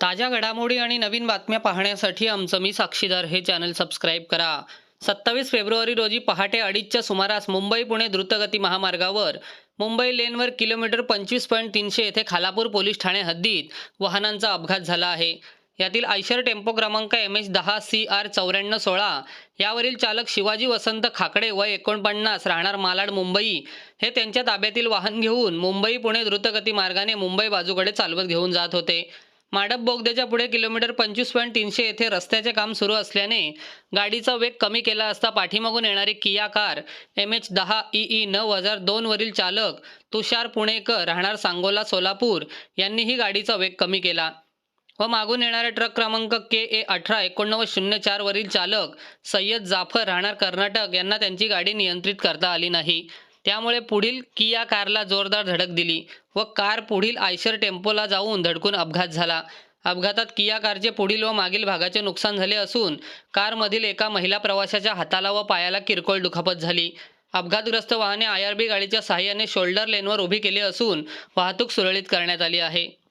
ताज्या घडामोडी आणि नवीन बातम्या पाहण्यासाठी आमचं मी साक्षीदार हे चॅनल सबस्क्राईब करा. सत्तावीस फेब्रुवारी रोजी पहाटे अडीचच्या सुमारास मुंबई पुणे द्रुतगती महामार्गावर मुंबई लेनवर किलोमीटर पंचवीस पॉईंट तीनशे येथे खालापूर पोलीस ठाणे हद्दीत वाहनांचा अपघात झाला आहे. यातील आयशर टेम्पो क्रमांक एम एच दहा सी आर चौऱ्याण्णव सोळा यावरील चालक शिवाजी वसंत खाकडे वय एकोणपन्नास राहणार मालाड मुंबई. हे त्यांच्या ताब्यातील वाहन घेऊन मुंबई पुणे द्रुतगती मार्गाने मुंबई बाजूकडे चालवत घेऊन जात होते. माडप बोगद्याच्या पुढे किलोमीटर पंचवीस पॉईंट तीनशे येथे रस्त्याचे काम सुरू असल्याने गाडीचा वेग कमी केला असता पाठीमागून येणारी किया कार एम एच दहा ई ई नऊ हजार दोनवरील चालक तुषार पुणेकर राहणार सांगोला सोलापूर यांनीही गाडीचा वेग कमी केला. व मागून येणाऱ्या ट्रक क्रमांक के ए अठरा एकोणनव्वद शून्य चारवरील चालक सय्यद जाफर राहणार कर्नाटक यांना त्यांची गाडी नियंत्रित करता आली नाही. त्यामुळे पुढील किया कारला जोरदार धडक दिली व कार पुढील आयशर टेम्पोला जाऊन धडकून अपघात झाला. अपघातात किया कारचे पुढील व मागील भागाचे नुकसान झाले असून कारमधील एका महिला प्रवाशाच्या हाताला व पायाला किरकोळ दुखापत झाली. अपघातग्रस्त वाहने आय आर बी गाडीच्या सहाय्याने शोल्डर लेनवर उभी केली असून वाहतूक सुरळीत करण्यात आली आहे.